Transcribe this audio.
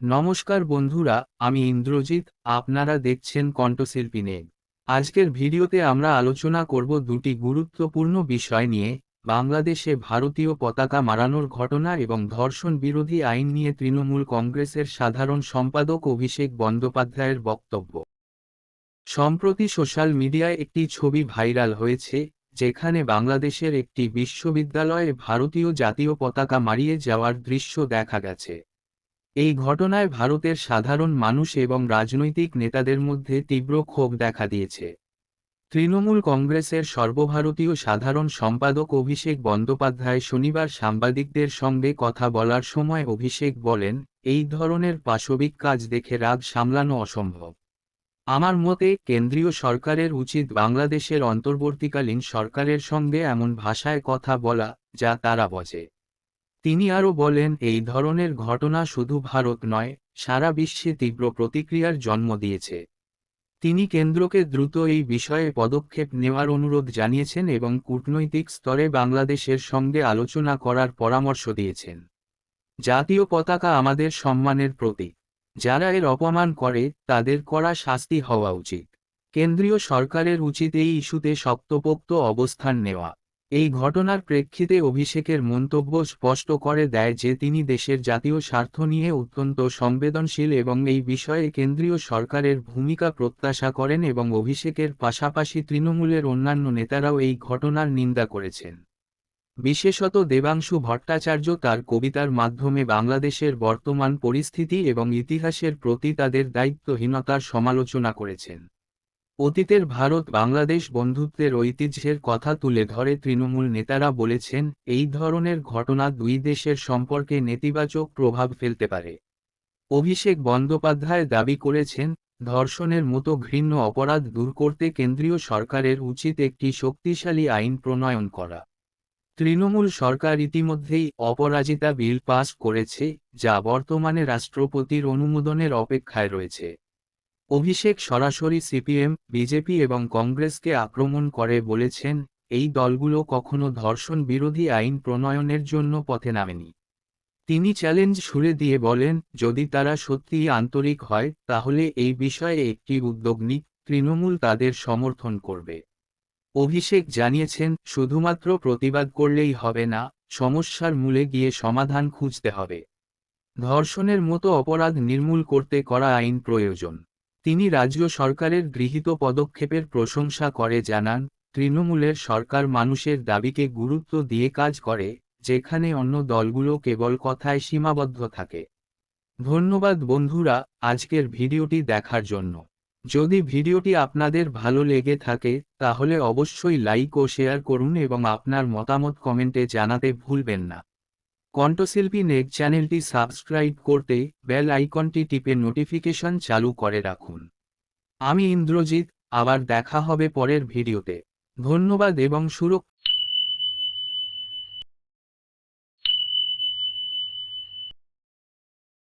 নমস্কার বন্ধুরা, আমি ইন্দ্রজিৎ, আপনারা দেখছেন কণ্ঠশিল্পী নেগ। আজকের ভিডিওতে আমরা আলোচনা করব দুটি গুরুত্বপূর্ণ বিষয় নিয়ে, বাংলাদেশে ভারতীয় পতাকা মারানোর ঘটনা এবং ধর্ষণ বিরোধী আইন নিয়ে তৃণমূল কংগ্রেসের সাধারণ সম্পাদক অভিষেক বন্দ্যোপাধ্যায়ের বক্তব্য। সম্প্রতি সোশ্যাল মিডিয়ায় একটি ছবি ভাইরাল হয়েছে, যেখানে বাংলাদেশের একটি বিশ্ববিদ্যালয়ে ভারতীয় জাতীয় পতাকা মারিয়ে যাওয়ার দৃশ্য দেখা গেছে। এই ঘটনায় ভারতের সাধারণ মানুষ এবং রাজনৈতিক নেতাদের মধ্যে তীব্র ক্ষোভ দেখা দিয়েছে। তৃণমূল কংগ্রেসের সর্বভারতীয় সাধারণ সম্পাদক অভিষেক বন্দ্যোপাধ্যায় শনিবার সাংবাদিকদের সঙ্গে কথা বলার সময় অভিষেক বলেন, এই ধরনের পাশবিক কাজ দেখে রাগ সামলানো অসম্ভব। আমার মতে, কেন্দ্রীয় সরকারের উচিত বাংলাদেশের অন্তর্বর্তীকালীন সরকারের সঙ্গে এমন ভাষায় কথা বলা, যা তারা বোঝে। তিনি আরও বলেন, এই ধরনের ঘটনা শুধু ভারত নয়, সারা বিশ্বে তীব্র প্রতিক্রিয়ার জন্ম দিয়েছে। তিনি কেন্দ্রকে দ্রুত এই বিষয়ে পদক্ষেপ নেওয়ার অনুরোধ জানিয়েছেন এবং কূটনৈতিক স্তরে বাংলাদেশের সঙ্গে আলোচনা করার পরামর্শ দিয়েছেন। জাতীয় পতাকা আমাদের সম্মানের প্রতীক। যারা এর অপমান করে, তাদের করা শাস্তি হওয়া উচিত। কেন্দ্রীয় সরকারের উচিত এই ইস্যুতে শক্তপোক্ত অবস্থান নেওয়া। এই ঘটনার প্রেক্ষিতে অভিষেকের মন্তব্য স্পষ্ট করে দেয় যে তিনি দেশের জাতীয় স্বার্থ নিয়ে অত্যন্ত সংবেদনশীল এবং এই বিষয়ে কেন্দ্রীয় সরকারের ভূমিকা প্রত্যাশা করেন এবং অভিষেকের পাশাপাশি তৃণমূলের অন্যান্য নেতারাও এই ঘটনার নিন্দা করেছেন। বিশেষত দেবাংশু ভট্টাচার্য তার কবিতার মাধ্যমে বাংলাদেশের বর্তমান পরিস্থিতি এবং ইতিহাসের প্রতি তাদের দায়িত্বহীনতার সমালোচনা করেছেন। অতীতের ভারত বাংলাদেশ বন্ধুত্বের ঐতিহ্যের কথা তুলে ধরে তৃণমূল নেতারা বলেছেন, এই ধরনের ঘটনা দুই দেশের সম্পর্কে নেতিবাচক প্রভাব ফেলতে পারে। অভিষেক বন্দ্যোপাধ্যায় দাবি করেছেন, ধর্ষণের মতো ঘৃণ্য অপরাধ দূর করতে কেন্দ্রীয় সরকারের উচিত একটি শক্তিশালী আইন প্রণয়ন করা। তৃণমূল সরকার ইতিমধ্যেই অপরাজিতা বিল পাস করেছে, যা বর্তমানে রাষ্ট্রপতির অনুমোদনের অপেক্ষায় রয়েছে। অভিষেক সরাসরি সিপিএম, বিজেপি এবং কংগ্রেসকে আক্রমণ করে বলেছেন, এই দলগুলো কখনো ধর্ষণ বিরোধী আইন প্রণয়নের জন্য পথে নামেনি। তিনি চ্যালেঞ্জ সুরে দিয়ে বলেন, যদি তারা সত্যিই আন্তরিক হয়, তাহলে এই বিষয়ে একটি উদ্যোগ নিক, তৃণমূল তাদের সমর্থন করবে। অভিষেক জানিয়েছেন, শুধুমাত্র প্রতিবাদ করলেই হবে না, সমস্যার মূলে গিয়ে সমাধান খুঁজতে হবে। ধর্ষণের মতো অপরাধ নির্মূল করতে করা আইন প্রয়োজন। তিনি রাজ্য সরকারের গৃহীত পদক্ষেপের প্রশংসা করে জানান, তৃণমূলের সরকার মানুষের দাবিকে গুরুত্ব দিয়ে কাজ করে, যেখানে অন্য দলগুলো কেবল কথায় সীমাবদ্ধ থাকে। ধন্যবাদ বন্ধুরা, আজকের ভিডিওটি দেখার জন্য। যদি ভিডিওটি আপনাদের ভালো লেগে থাকে, তাহলে অবশ্যই লাইক ও শেয়ার করুন এবং আপনার মতামত কমেন্টে জানাতে ভুলবেন না। কণ্ঠশিল্পী নেক চ্যানেলটি সাবস্ক্রাইব করতে বেল আইকনটি টিপে নোটিফিকেশন চালু করে রাখুন। আমি ইন্দ্রজিৎ, আবার দেখা হবে পরের ভিডিওতে। ধন্যবাদ এবং সুরক্ষা